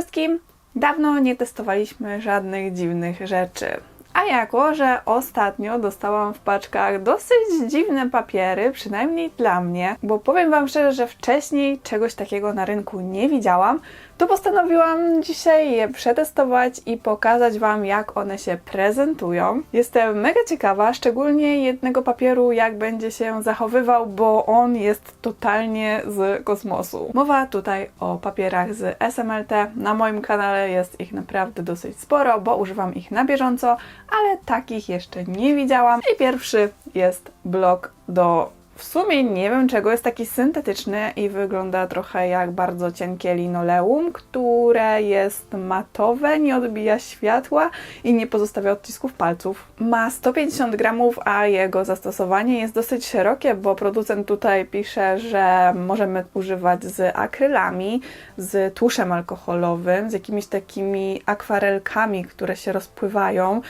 wszystkim! Dawno nie testowaliśmy żadnych dziwnych rzeczy. A jako, że ostatnio dostałam w paczkach dosyć dziwne papiery, przynajmniej dla mnie, bo powiem Wam szczerze, że wcześniej czegoś takiego na rynku nie widziałam, to postanowiłam dzisiaj je przetestować i pokazać Wam, jak one się prezentują. Jestem mega ciekawa, szczególnie jednego papieru, jak będzie się zachowywał, bo on jest totalnie z kosmosu. Mowa tutaj o papierach z SMLT. Na moim kanale jest ich naprawdę dosyć sporo, bo używam ich na bieżąco, ale takich jeszcze nie widziałam. I pierwszy jest blok do w sumie nie wiem czego, jest taki syntetyczny i wygląda trochę jak bardzo cienkie linoleum, które jest matowe, nie odbija światła i nie pozostawia odcisków palców. Ma 150 gramów, a jego zastosowanie jest dosyć szerokie, bo producent tutaj pisze, że możemy używać z akrylami, z tuszem alkoholowym, z jakimiś takimi akwarelkami, które się rozpływają,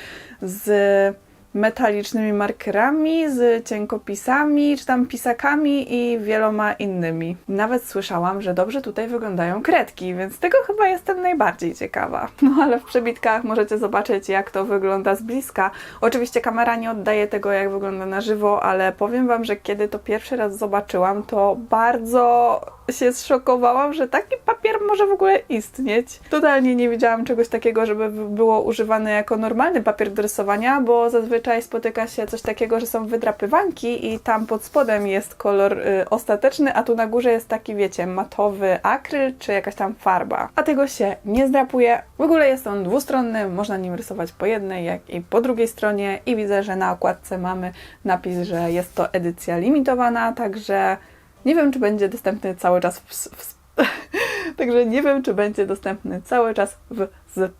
z metalicznymi markerami, z cienkopisami, czy tam pisakami i wieloma innymi. Nawet słyszałam, że dobrze tutaj wyglądają kredki, więc tego chyba jestem najbardziej ciekawa. No ale w przebitkach możecie zobaczyć, jak to wygląda z bliska. Oczywiście kamera nie oddaje tego, jak wygląda na żywo, ale powiem Wam, że kiedy to pierwszy raz zobaczyłam, to bardzo się zszokowałam, że taki papier może w ogóle istnieć. Totalnie nie widziałam czegoś takiego, żeby było używane jako normalny papier do rysowania, bo zazwyczaj spotyka się coś takiego, że są wydrapywanki i tam pod spodem jest kolor y, ostateczny, a tu na górze jest taki, wiecie, matowy akryl czy jakaś tam farba. A tego się nie zdrapuje. W ogóle jest on dwustronny, można nim rysować po jednej, jak i po drugiej stronie i widzę, że na okładce mamy napis, że jest to edycja limitowana, także nie wiem, czy będzie dostępny cały czas w, w, Także nie wiem, czy będzie dostępny cały czas w z.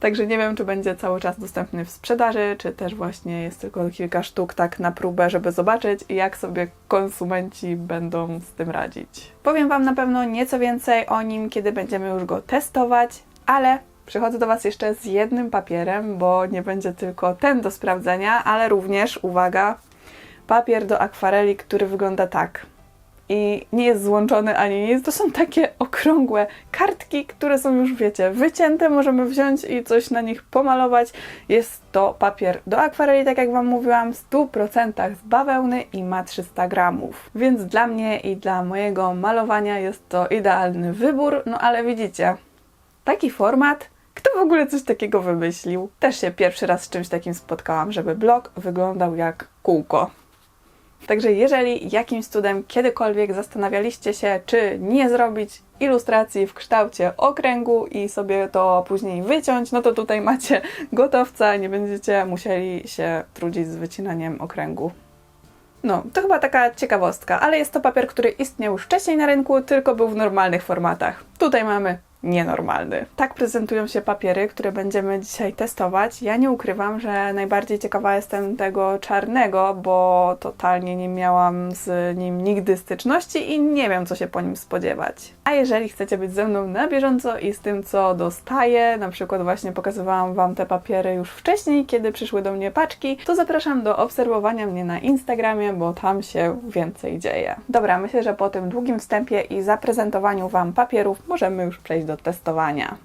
Także nie wiem, czy będzie cały czas dostępny w sprzedaży, czy też właśnie jest tylko kilka sztuk tak na próbę, żeby zobaczyć, jak sobie konsumenci będą z tym radzić. Powiem Wam na pewno nieco więcej o nim, kiedy będziemy już go testować, ale przychodzę do Was jeszcze z jednym papierem, bo nie będzie tylko ten do sprawdzenia, ale również, uwaga, papier do akwareli, który wygląda tak. I nie jest złączony ani nic. To są takie okrągłe kartki, które są już, wiecie, wycięte. Możemy wziąć i coś na nich pomalować. Jest to papier do akwareli, tak jak Wam mówiłam, w 100% z bawełny i ma 300 gramów. Więc dla mnie i dla mojego malowania jest to idealny wybór. No ale widzicie, taki format kto w ogóle coś takiego wymyślił? Też się pierwszy raz z czymś takim spotkałam, żeby blok wyglądał jak kółko. Także jeżeli jakimś cudem kiedykolwiek zastanawialiście się, czy nie zrobić ilustracji w kształcie okręgu i sobie to później wyciąć, no to tutaj macie gotowca, nie będziecie musieli się trudzić z wycinaniem okręgu. No, to chyba taka ciekawostka, ale jest to papier, który istniał już wcześniej na rynku, tylko był w normalnych formatach. Tutaj mamy nienormalny. Tak prezentują się papiery, które będziemy dzisiaj testować. Ja nie ukrywam, że najbardziej ciekawa jestem tego czarnego, bo totalnie nie miałam z nim nigdy styczności i nie wiem, co się po nim spodziewać. A jeżeli chcecie być ze mną na bieżąco i z tym, co dostaję, na przykład właśnie pokazywałam Wam te papiery już wcześniej, kiedy przyszły do mnie paczki, to zapraszam do obserwowania mnie na Instagramie, bo tam się więcej dzieje. Dobra, myślę, że po tym długim wstępie i zaprezentowaniu Wam papierów możemy już przejść do testowania.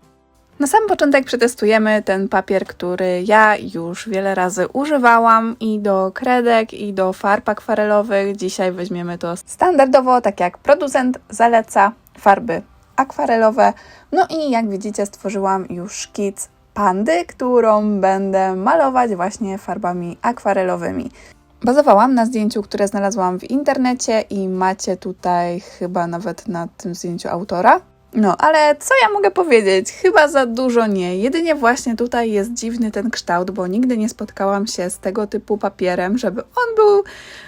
Na sam początek przetestujemy ten papier, który ja już wiele razy używałam i do kredek, i do farb akwarelowych. Dzisiaj weźmiemy to standardowo, tak jak producent zaleca, farby akwarelowe. No i jak widzicie, stworzyłam już szkic pandy, którą będę malować właśnie farbami akwarelowymi. Bazowałam na zdjęciu, które znalazłam w internecie i macie tutaj chyba nawet na tym zdjęciu autora. No, ale co ja mogę powiedzieć? Chyba za dużo nie. Jedynie właśnie tutaj jest dziwny ten kształt, bo nigdy nie spotkałam się z tego typu papierem, żeby on był,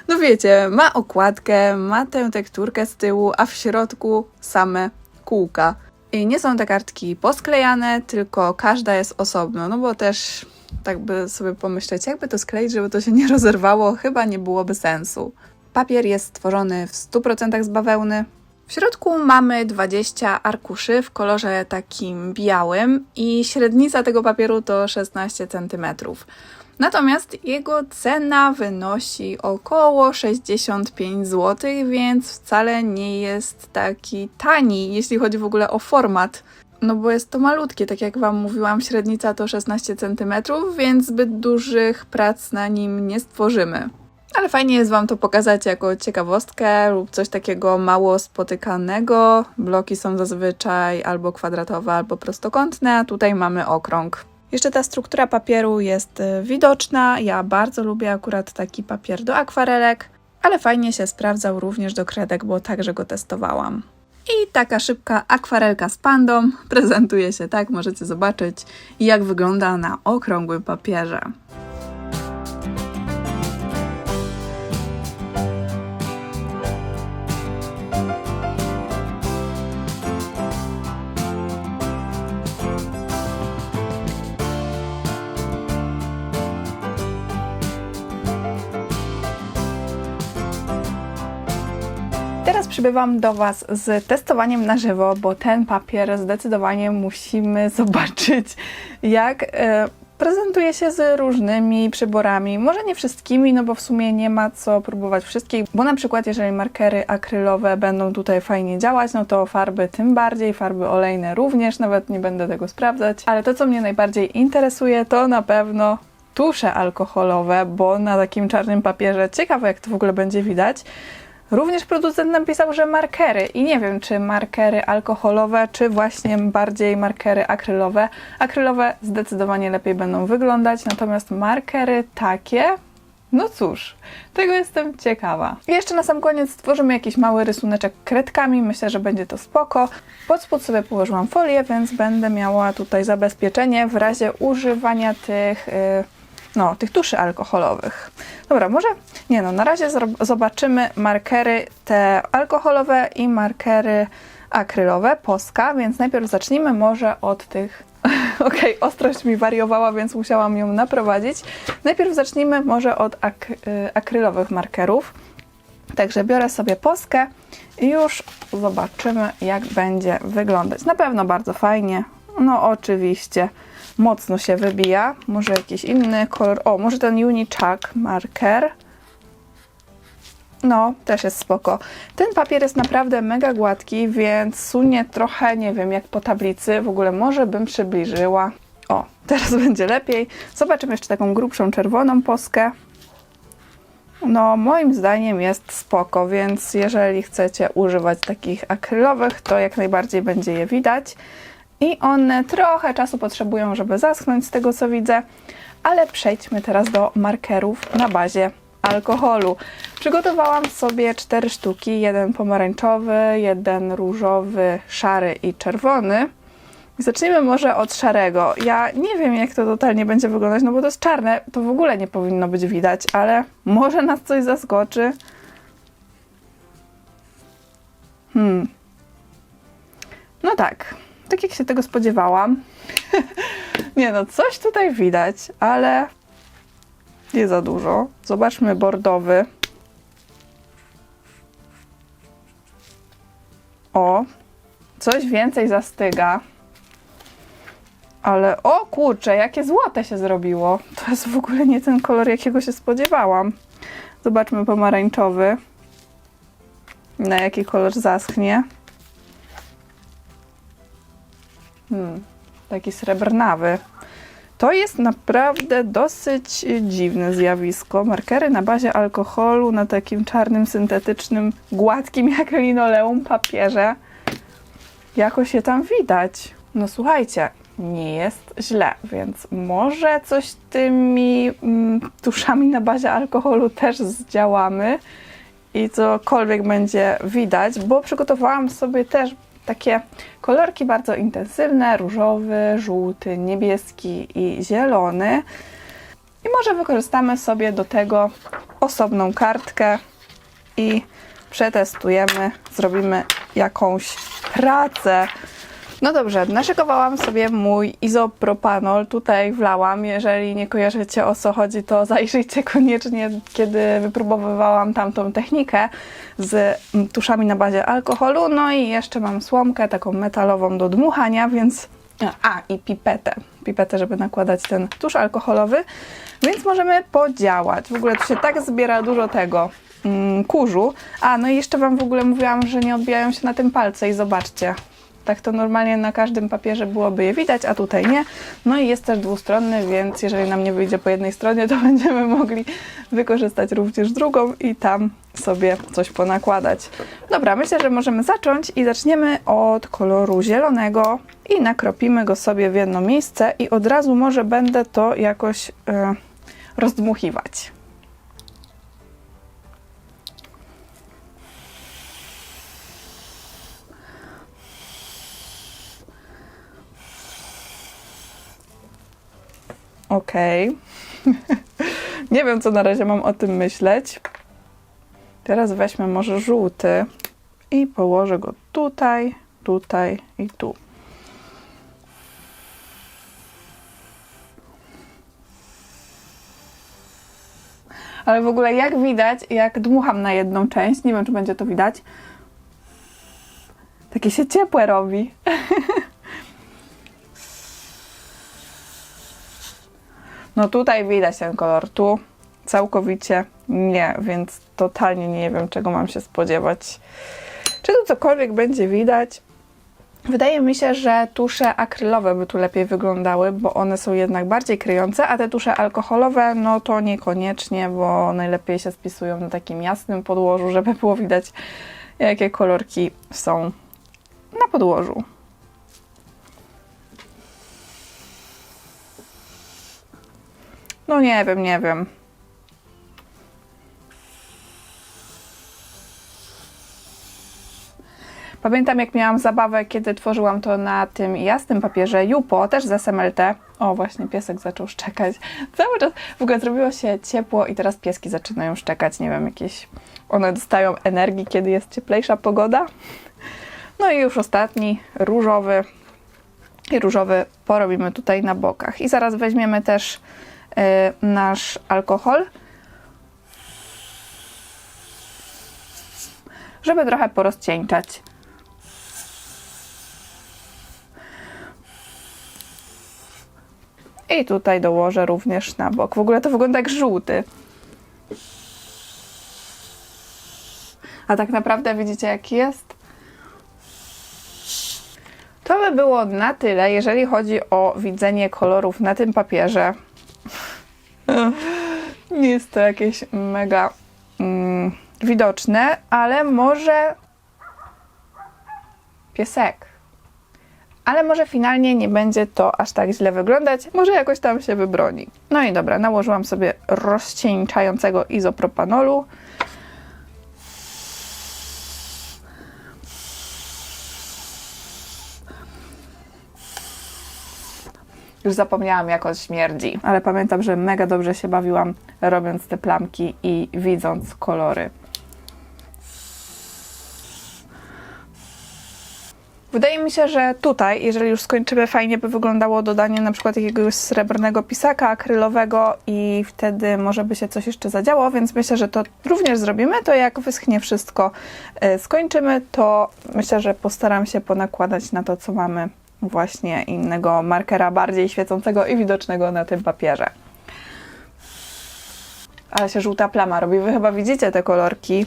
no wiecie, ma okładkę, ma tę tekturkę z tyłu, a w środku same kółka. I nie są te kartki posklejane, tylko każda jest osobno, no bo też tak by sobie pomyśleć, jakby to skleić, żeby to się nie rozerwało, chyba nie byłoby sensu. Papier jest stworzony w 100% z bawełny, w środku mamy 20 arkuszy w kolorze takim białym i średnica tego papieru to 16 cm. Natomiast jego cena wynosi około 65 zł, więc wcale nie jest taki tani, jeśli chodzi w ogóle o format. No bo jest to malutkie, tak jak Wam mówiłam, średnica to 16 cm, więc zbyt dużych prac na nim nie stworzymy. Ale fajnie jest Wam to pokazać jako ciekawostkę lub coś takiego mało spotykanego. Bloki są zazwyczaj albo kwadratowe, albo prostokątne, a tutaj mamy okrąg. Jeszcze ta struktura papieru jest y, widoczna. Ja bardzo lubię akurat taki papier do akwarelek, ale fajnie się sprawdzał również do kredek, bo także go testowałam. I taka szybka akwarelka z pandą prezentuje się tak, możecie zobaczyć jak wygląda na okrągłym papierze. Przybywam do Was z testowaniem na żywo, bo ten papier zdecydowanie musimy zobaczyć, jak e, prezentuje się z różnymi przyborami. Może nie wszystkimi, no bo w sumie nie ma co próbować wszystkich, bo na przykład jeżeli markery akrylowe będą tutaj fajnie działać, no to farby tym bardziej, farby olejne również, nawet nie będę tego sprawdzać. Ale to, co mnie najbardziej interesuje, to na pewno tusze alkoholowe, bo na takim czarnym papierze ciekawe, jak to w ogóle będzie widać. Również producent napisał, że markery i nie wiem, czy markery alkoholowe, czy właśnie bardziej markery akrylowe. Akrylowe zdecydowanie lepiej będą wyglądać, natomiast markery takie, no cóż, tego jestem ciekawa. Jeszcze na sam koniec stworzymy jakiś mały rysuneczek kredkami, myślę, że będzie to spoko. Pod spód sobie położyłam folię, więc będę miała tutaj zabezpieczenie w razie używania tych... Yy, no, tych tuszy alkoholowych. Dobra, może nie no, na razie zobaczymy markery te alkoholowe i markery akrylowe, Poska, więc najpierw zacznijmy może od tych Okej, okay, ostrość mi wariowała, więc musiałam ją naprowadzić. Najpierw zacznijmy może od ak y, akrylowych markerów. Także biorę sobie poskę i już zobaczymy, jak będzie wyglądać. Na pewno bardzo fajnie. No oczywiście mocno się wybija. Może jakiś inny kolor. O, może ten Unichuck marker. No, też jest spoko. Ten papier jest naprawdę mega gładki, więc sunie trochę, nie wiem, jak po tablicy. W ogóle może bym przybliżyła. O, teraz będzie lepiej. Zobaczymy jeszcze taką grubszą czerwoną poskę. No, moim zdaniem jest spoko, więc jeżeli chcecie używać takich akrylowych, to jak najbardziej będzie je widać i one trochę czasu potrzebują, żeby zaschnąć z tego co widzę, ale przejdźmy teraz do markerów na bazie alkoholu. Przygotowałam sobie cztery sztuki, jeden pomarańczowy, jeden różowy, szary i czerwony. Zacznijmy może od szarego. Ja nie wiem, jak to totalnie będzie wyglądać, no bo to jest czarne, to w ogóle nie powinno być widać, ale może nas coś zaskoczy. Hmm. No tak, tak jak się tego spodziewałam. nie no, coś tutaj widać, ale nie za dużo. Zobaczmy bordowy. O, coś więcej zastyga. Ale o kurczę, jakie złote się zrobiło. To jest w ogóle nie ten kolor, jakiego się spodziewałam. Zobaczmy pomarańczowy. Na jaki kolor zaschnie. Hmm, taki srebrnawy. To jest naprawdę dosyć dziwne zjawisko. Markery na bazie alkoholu na takim czarnym, syntetycznym, gładkim jak linoleum papierze. Jakoś się tam widać. No słuchajcie, nie jest źle, więc może coś tymi mm, tuszami na bazie alkoholu też zdziałamy i cokolwiek będzie widać, bo przygotowałam sobie też takie kolorki bardzo intensywne, różowy, żółty, niebieski i zielony. I może wykorzystamy sobie do tego osobną kartkę i przetestujemy, zrobimy jakąś pracę no dobrze, naszykowałam sobie mój izopropanol, tutaj wlałam. Jeżeli nie kojarzycie o co chodzi, to zajrzyjcie koniecznie, kiedy wypróbowywałam tamtą technikę z tuszami na bazie alkoholu. No i jeszcze mam słomkę taką metalową do dmuchania, więc A, i pipetę. Pipetę, żeby nakładać ten tusz alkoholowy. Więc możemy podziałać. W ogóle tu się tak zbiera dużo tego mm, kurzu. A, no i jeszcze Wam w ogóle mówiłam, że nie odbijają się na tym palce i zobaczcie. Tak to normalnie na każdym papierze byłoby je widać, a tutaj nie. No i jest też dwustronny, więc jeżeli nam nie wyjdzie po jednej stronie, to będziemy mogli wykorzystać również drugą i tam sobie coś ponakładać. Dobra, myślę, że możemy zacząć i zaczniemy od koloru zielonego i nakropimy go sobie w jedno miejsce i od razu może będę to jakoś e, rozdmuchiwać. Okej. Nie wiem, co na razie mam o tym myśleć. Teraz weźmę może żółty i położę go tutaj, tutaj i tu. Ale w ogóle jak widać, jak dmucham na jedną część, nie wiem czy będzie to widać, takie się ciepłe robi. No tutaj widać ten kolor, tu całkowicie nie, więc totalnie nie wiem, czego mam się spodziewać. Czy tu cokolwiek będzie widać? Wydaje mi się, że tusze akrylowe by tu lepiej wyglądały, bo one są jednak bardziej kryjące, a te tusze alkoholowe, no to niekoniecznie, bo najlepiej się spisują na takim jasnym podłożu, żeby było widać, jakie kolorki są na podłożu. No nie wiem, nie wiem. Pamiętam, jak miałam zabawę, kiedy tworzyłam to na tym jasnym papierze Jupo, też z SMLT. O, właśnie piesek zaczął szczekać. Cały czas w ogóle zrobiło się ciepło i teraz pieski zaczynają szczekać. Nie wiem, jakieś. One dostają energii, kiedy jest cieplejsza pogoda. No i już ostatni, różowy. I różowy porobimy tutaj na bokach. I zaraz weźmiemy też nasz alkohol. Żeby trochę porozcieńczać. I tutaj dołożę również na bok. W ogóle to wygląda jak żółty. A tak naprawdę widzicie jaki jest? To by było na tyle, jeżeli chodzi o widzenie kolorów na tym papierze. Nie jest to jakieś mega mm, widoczne, ale może piesek. Ale może finalnie nie będzie to aż tak źle wyglądać, może jakoś tam się wybroni. No i dobra, nałożyłam sobie rozcieńczającego izopropanolu. Już zapomniałam, jak on śmierdzi, ale pamiętam, że mega dobrze się bawiłam robiąc te plamki i widząc kolory. Wydaje mi się, że tutaj, jeżeli już skończymy, fajnie by wyglądało dodanie na przykład jakiegoś srebrnego pisaka akrylowego i wtedy może by się coś jeszcze zadziało, więc myślę, że to również zrobimy. To jak wyschnie wszystko, y, skończymy, to myślę, że postaram się ponakładać na to, co mamy właśnie innego markera bardziej świecącego i widocznego na tym papierze. Ale się żółta plama robi. Wy chyba widzicie te kolorki.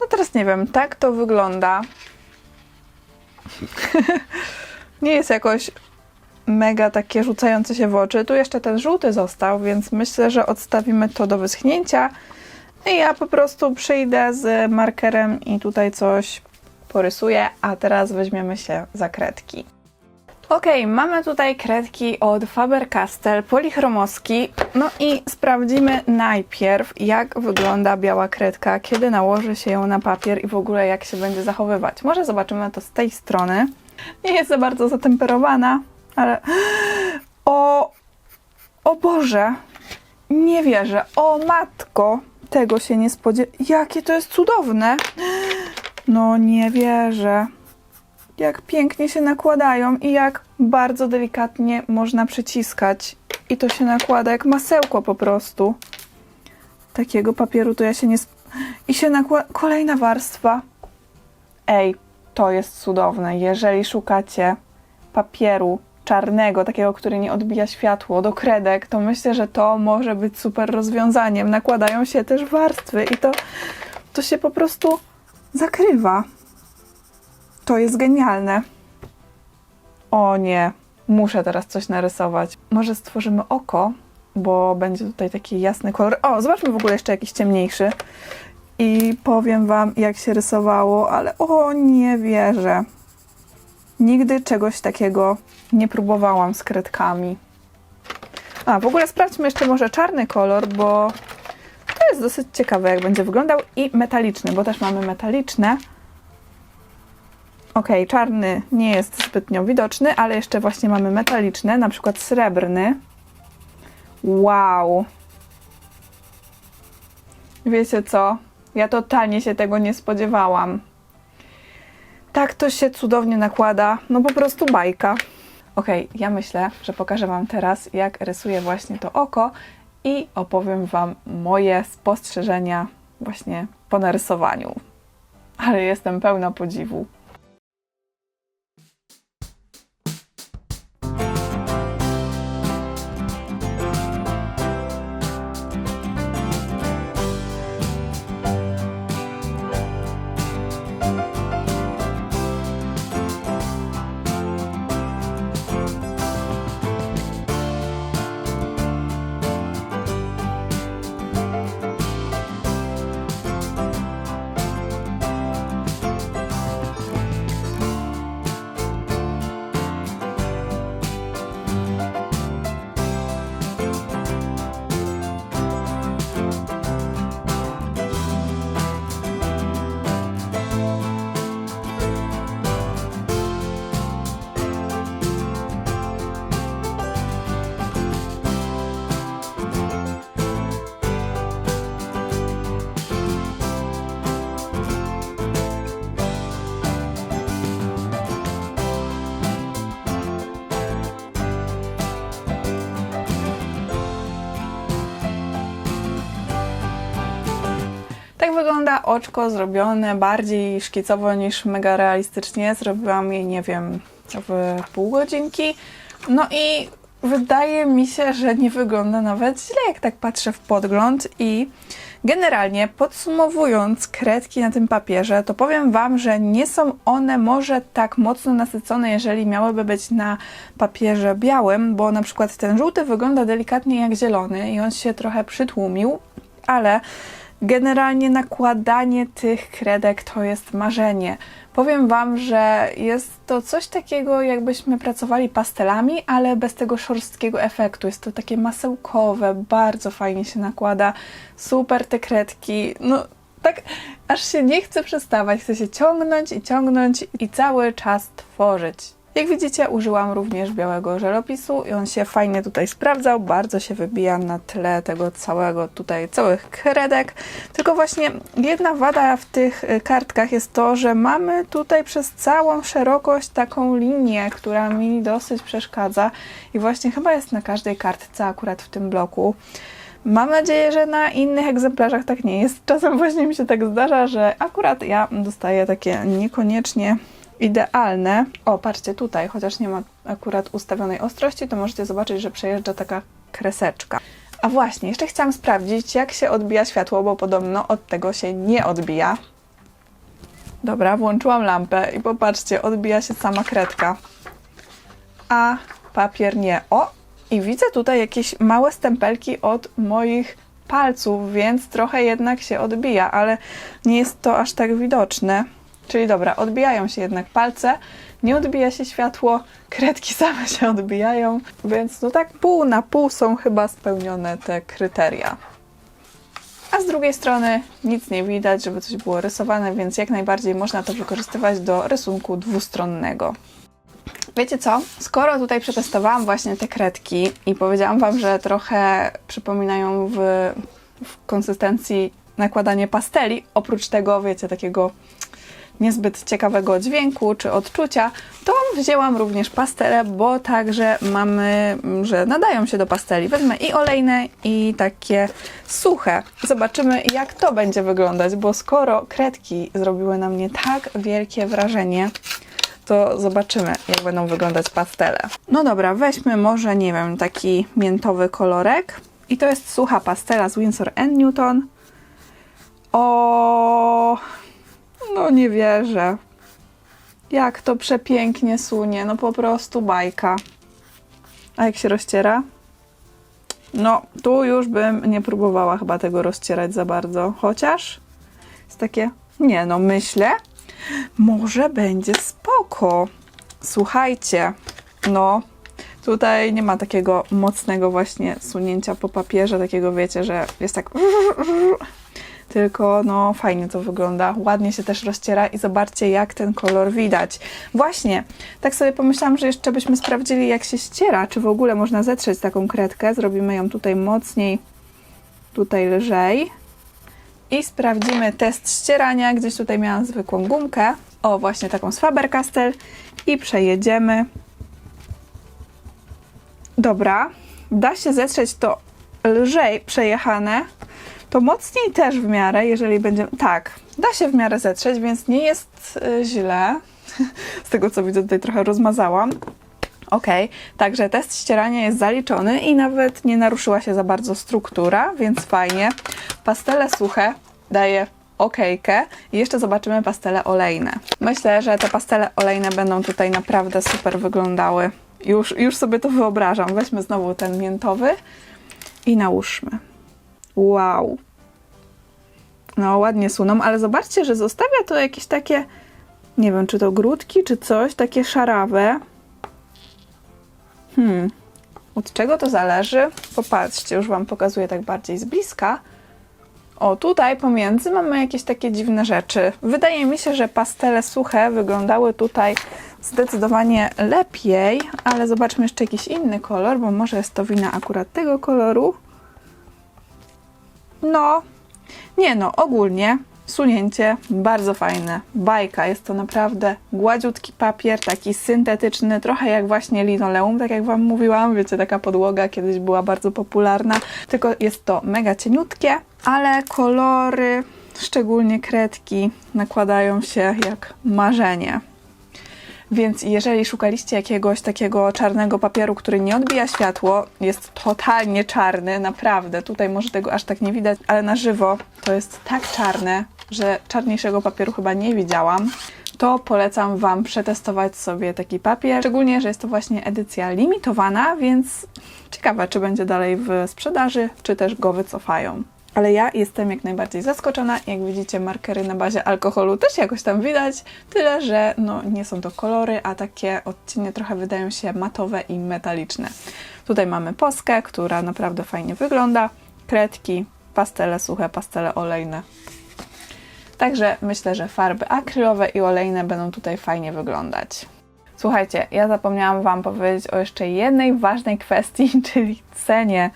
No teraz nie wiem, tak to wygląda. nie jest jakoś mega takie rzucające się w oczy. Tu jeszcze ten żółty został, więc myślę, że odstawimy to do wyschnięcia. I ja po prostu przyjdę z markerem i tutaj coś porysuję, a teraz weźmiemy się za kredki. Ok, mamy tutaj kredki od Faber-Castell, polichromowski. No i sprawdzimy najpierw, jak wygląda biała kredka, kiedy nałoży się ją na papier i w ogóle jak się będzie zachowywać. Może zobaczymy to z tej strony. Nie jest za bardzo zatemperowana, ale... O! O Boże! Nie wierzę. O matko! Tego się nie spodziewałam. Jakie to jest cudowne! No nie wierzę jak pięknie się nakładają i jak bardzo delikatnie można przyciskać. I to się nakłada jak masełko po prostu. Takiego papieru to ja się nie... I się nakłada kolejna warstwa. Ej, to jest cudowne. Jeżeli szukacie papieru czarnego, takiego, który nie odbija światło, do kredek, to myślę, że to może być super rozwiązaniem. Nakładają się też warstwy i to, to się po prostu zakrywa. To jest genialne. O nie, muszę teraz coś narysować. Może stworzymy oko, bo będzie tutaj taki jasny kolor. O, zobaczmy w ogóle jeszcze jakiś ciemniejszy. I powiem Wam, jak się rysowało, ale o, nie wierzę. Nigdy czegoś takiego nie próbowałam z kredkami. A, w ogóle sprawdźmy jeszcze może czarny kolor, bo to jest dosyć ciekawe, jak będzie wyglądał. I metaliczny, bo też mamy metaliczne. Ok, czarny nie jest zbytnio widoczny, ale jeszcze właśnie mamy metaliczne, na przykład srebrny. Wow! Wiecie co? Ja totalnie się tego nie spodziewałam. Tak to się cudownie nakłada, no po prostu bajka. Ok, ja myślę, że pokażę Wam teraz, jak rysuję właśnie to oko i opowiem Wam moje spostrzeżenia właśnie po narysowaniu. Ale jestem pełna podziwu. Oczko zrobione bardziej szkicowo niż mega realistycznie. Zrobiłam je, nie wiem, w pół godzinki. No i wydaje mi się, że nie wygląda nawet źle, jak tak patrzę w podgląd. I generalnie podsumowując kredki na tym papierze, to powiem Wam, że nie są one może tak mocno nasycone, jeżeli miałyby być na papierze białym, bo na przykład ten żółty wygląda delikatnie jak zielony i on się trochę przytłumił, ale Generalnie nakładanie tych kredek to jest marzenie. Powiem Wam, że jest to coś takiego, jakbyśmy pracowali pastelami, ale bez tego szorstkiego efektu. Jest to takie masełkowe, bardzo fajnie się nakłada. Super te kredki. No, tak aż się nie chce przestawać. Chce się ciągnąć i ciągnąć i cały czas tworzyć. Jak widzicie, użyłam również białego żelopisu i on się fajnie tutaj sprawdzał, bardzo się wybija na tle tego całego tutaj, całych kredek. Tylko właśnie jedna wada w tych y, kartkach jest to, że mamy tutaj przez całą szerokość taką linię, która mi dosyć przeszkadza i właśnie chyba jest na każdej kartce akurat w tym bloku. Mam nadzieję, że na innych egzemplarzach tak nie jest. Czasem właśnie mi się tak zdarza, że akurat ja dostaję takie niekoniecznie idealne. O, patrzcie tutaj, chociaż nie ma akurat ustawionej ostrości, to możecie zobaczyć, że przejeżdża taka kreseczka. A właśnie, jeszcze chciałam sprawdzić, jak się odbija światło, bo podobno od tego się nie odbija. Dobra, włączyłam lampę i popatrzcie, odbija się sama kredka. A papier nie. O, i widzę tutaj jakieś małe stempelki od moich palców, więc trochę jednak się odbija, ale nie jest to aż tak widoczne. Czyli dobra, odbijają się jednak palce, nie odbija się światło, kredki same się odbijają, więc no tak pół na pół są chyba spełnione te kryteria. A z drugiej strony nic nie widać, żeby coś było rysowane, więc jak najbardziej można to wykorzystywać do rysunku dwustronnego. Wiecie co? Skoro tutaj przetestowałam właśnie te kredki i powiedziałam Wam, że trochę przypominają w, w konsystencji nakładanie pasteli, oprócz tego, wiecie, takiego niezbyt ciekawego dźwięku czy odczucia, to wzięłam również pastele, bo także mamy, mm, że nadają się do pasteli. Wezmę i olejne, i takie suche. Zobaczymy, jak to będzie wyglądać, bo skoro kredki zrobiły na mnie tak wielkie wrażenie, to zobaczymy, jak będą wyglądać pastele. No dobra, weźmy może, nie wiem, taki miętowy kolorek. I to jest sucha pastela z Winsor Newton. O, no nie wierzę. Jak to przepięknie sunie, no po prostu bajka. A jak się rozciera? No, tu już bym nie próbowała chyba tego rozcierać za bardzo. Chociaż jest takie, nie no, myślę, może będzie spoko. Słuchajcie, no, tutaj nie ma takiego mocnego właśnie sunięcia po papierze, takiego wiecie, że jest tak tylko no fajnie to wygląda, ładnie się też rozciera i zobaczcie jak ten kolor widać. Właśnie, tak sobie pomyślałam, że jeszcze byśmy sprawdzili jak się ściera, czy w ogóle można zetrzeć taką kredkę, zrobimy ją tutaj mocniej, tutaj lżej. I sprawdzimy test ścierania, gdzieś tutaj miałam zwykłą gumkę, o właśnie taką z Faber-Castell i przejedziemy. Dobra, da się zetrzeć to lżej przejechane, to mocniej też w miarę, jeżeli będzie. Tak, da się w miarę zetrzeć, więc nie jest y, źle. Z tego co widzę, tutaj trochę rozmazałam. Ok, także test ścierania jest zaliczony i nawet nie naruszyła się za bardzo struktura, więc fajnie. Pastele suche daje okejkę i jeszcze zobaczymy pastele olejne. Myślę, że te pastele olejne będą tutaj naprawdę super wyglądały. Już, już sobie to wyobrażam. Weźmy znowu ten miętowy i nałóżmy. Wow. No, ładnie suną, ale zobaczcie, że zostawia to jakieś takie, nie wiem, czy to grudki, czy coś, takie szarawe. Hmm, od czego to zależy? Popatrzcie, już Wam pokazuję tak bardziej z bliska. O, tutaj pomiędzy mamy jakieś takie dziwne rzeczy. Wydaje mi się, że pastele suche wyglądały tutaj zdecydowanie lepiej, ale zobaczmy jeszcze jakiś inny kolor, bo może jest to wina akurat tego koloru. No, nie no, ogólnie sunięcie bardzo fajne. Bajka, jest to naprawdę gładziutki papier, taki syntetyczny, trochę jak właśnie linoleum, tak jak Wam mówiłam. Wiecie, taka podłoga kiedyś była bardzo popularna, tylko jest to mega cieniutkie, ale kolory, szczególnie kredki, nakładają się jak marzenie. Więc jeżeli szukaliście jakiegoś takiego czarnego papieru, który nie odbija światło, jest totalnie czarny, naprawdę. Tutaj może tego aż tak nie widać, ale na żywo to jest tak czarne, że czarniejszego papieru chyba nie widziałam. To polecam Wam przetestować sobie taki papier, szczególnie, że jest to właśnie edycja limitowana, więc ciekawe, czy będzie dalej w sprzedaży, czy też go wycofają. Ale ja jestem jak najbardziej zaskoczona. Jak widzicie, markery na bazie alkoholu też jakoś tam widać, tyle że no, nie są to kolory, a takie odcienie trochę wydają się matowe i metaliczne. Tutaj mamy poskę, która naprawdę fajnie wygląda, kredki, pastele suche, pastele olejne. Także myślę, że farby akrylowe i olejne będą tutaj fajnie wyglądać. Słuchajcie, ja zapomniałam Wam powiedzieć o jeszcze jednej ważnej kwestii, czyli cenie.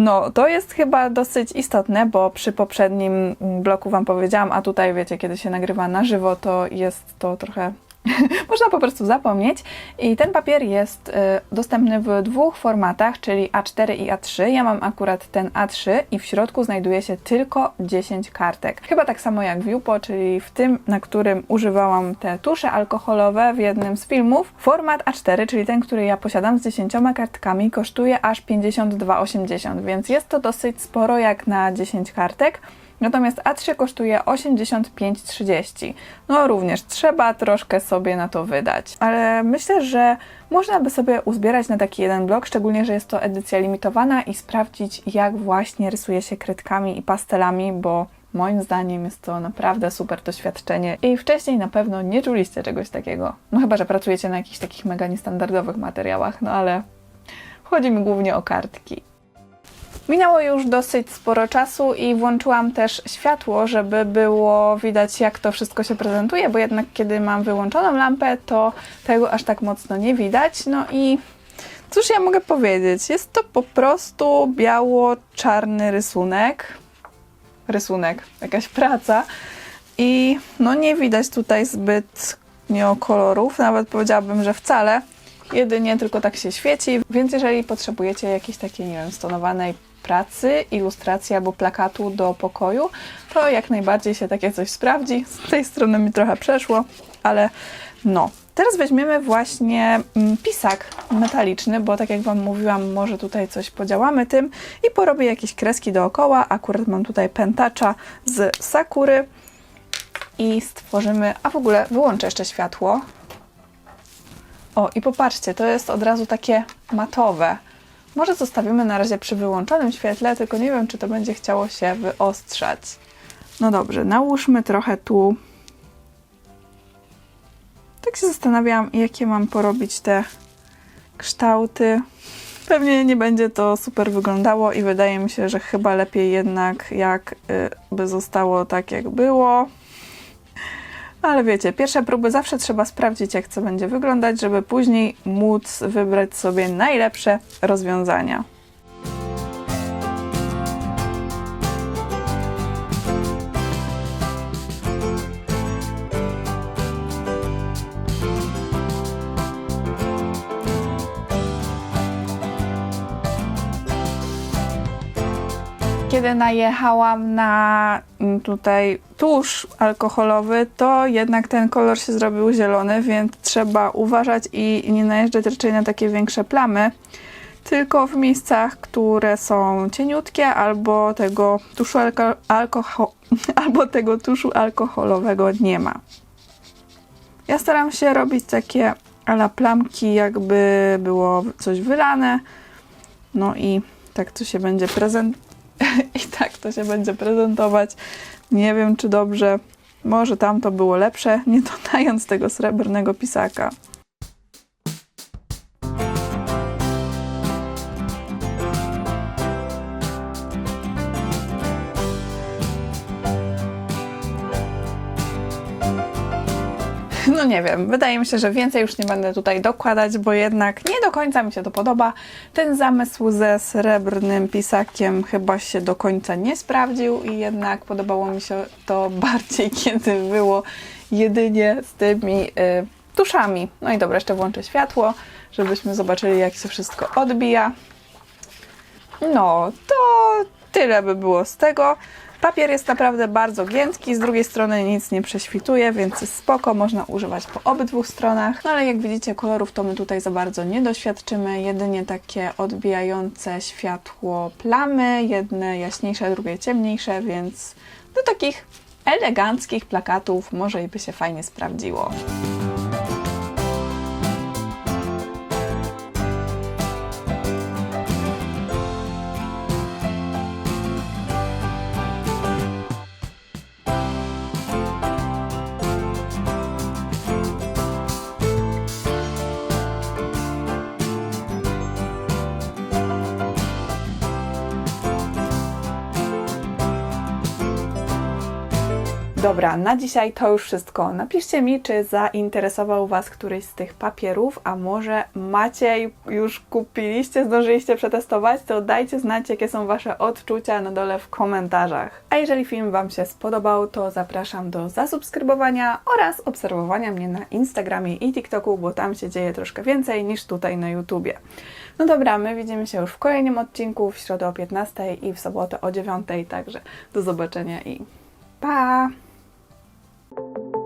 No, to jest chyba dosyć istotne, bo przy poprzednim bloku Wam powiedziałam, a tutaj wiecie, kiedy się nagrywa na żywo, to jest to trochę można po prostu zapomnieć. I ten papier jest y, dostępny w dwóch formatach, czyli A4 i A3. Ja mam akurat ten A3 i w środku znajduje się tylko 10 kartek. Chyba tak samo jak w Jupo, czyli w tym, na którym używałam te tusze alkoholowe w jednym z filmów. Format A4, czyli ten, który ja posiadam z 10 kartkami, kosztuje aż 52,80, więc jest to dosyć sporo jak na 10 kartek. Natomiast A3 kosztuje 85,30. No również trzeba troszkę sobie na to wydać. Ale myślę, że można by sobie uzbierać na taki jeden blok, szczególnie, że jest to edycja limitowana i sprawdzić jak właśnie rysuje się kredkami i pastelami, bo Moim zdaniem jest to naprawdę super doświadczenie i wcześniej na pewno nie czuliście czegoś takiego. No chyba, że pracujecie na jakichś takich mega niestandardowych materiałach, no ale chodzi mi głównie o kartki. Minęło już dosyć sporo czasu i włączyłam też światło, żeby było widać, jak to wszystko się prezentuje, bo jednak kiedy mam wyłączoną lampę, to tego aż tak mocno nie widać. No i cóż ja mogę powiedzieć? Jest to po prostu biało-czarny rysunek. Rysunek, jakaś praca. i no nie widać tutaj zbytnio kolorów, nawet powiedziałabym, że wcale. Jedynie tylko tak się świeci, więc jeżeli potrzebujecie jakiejś takiej, nie wiem, stonowanej pracy, ilustracji albo plakatu do pokoju, to jak najbardziej się takie coś sprawdzi. Z tej strony mi trochę przeszło, ale no. Teraz weźmiemy właśnie mm, pisak metaliczny, bo tak jak Wam mówiłam, może tutaj coś podziałamy tym i porobię jakieś kreski dookoła. Akurat mam tutaj pentacza z Sakury i stworzymy, a w ogóle wyłączę jeszcze światło. O, i popatrzcie, to jest od razu takie matowe. Może zostawimy na razie przy wyłączonym świetle, tylko nie wiem, czy to będzie chciało się wyostrzać. No dobrze, nałóżmy trochę tu. Tak się zastanawiam, jakie mam porobić te kształty. Pewnie nie będzie to super wyglądało i wydaje mi się, że chyba lepiej jednak jak y, zostało tak jak było. Ale wiecie, pierwsze próby zawsze trzeba sprawdzić, jak co będzie wyglądać, żeby później móc wybrać sobie najlepsze rozwiązania. Kiedy najechałam na mm, tutaj tusz alkoholowy, to jednak ten kolor się zrobił zielony, więc trzeba uważać i nie najeżdżać raczej na takie większe plamy, tylko w miejscach, które są cieniutkie albo tego tuszu alko albo tego tuszu alkoholowego nie ma. Ja staram się robić takie ala plamki, jakby było coś wylane. No i tak to się będzie prezent i tak to się będzie prezentować. Nie wiem, czy dobrze. Może tam to było lepsze, nie dodając tego srebrnego pisaka. Nie wiem, wydaje mi się, że więcej już nie będę tutaj dokładać, bo jednak nie do końca mi się to podoba. Ten zamysł ze srebrnym pisakiem chyba się do końca nie sprawdził i jednak podobało mi się to bardziej, kiedy było jedynie z tymi y, tuszami. No i dobra, jeszcze włączę światło, żebyśmy zobaczyli, jak się wszystko odbija. No, to tyle by było z tego. Papier jest naprawdę bardzo giętki, z drugiej strony nic nie prześwituje, więc spoko, można używać po obydwu stronach. No ale jak widzicie, kolorów to my tutaj za bardzo nie doświadczymy, jedynie takie odbijające światło plamy, jedne jaśniejsze, drugie ciemniejsze, więc do takich eleganckich plakatów może i by się fajnie sprawdziło. Dobra, na dzisiaj to już wszystko. Napiszcie mi, czy zainteresował Was któryś z tych papierów, a może macie już kupiliście, zdążyliście przetestować, to dajcie znać, jakie są Wasze odczucia na dole w komentarzach. A jeżeli film Wam się spodobał, to zapraszam do zasubskrybowania oraz obserwowania mnie na Instagramie i TikToku, bo tam się dzieje troszkę więcej niż tutaj na YouTubie. No dobra, my widzimy się już w kolejnym odcinku, w środę o 15 i w sobotę o 9, także do zobaczenia i pa! Thank you.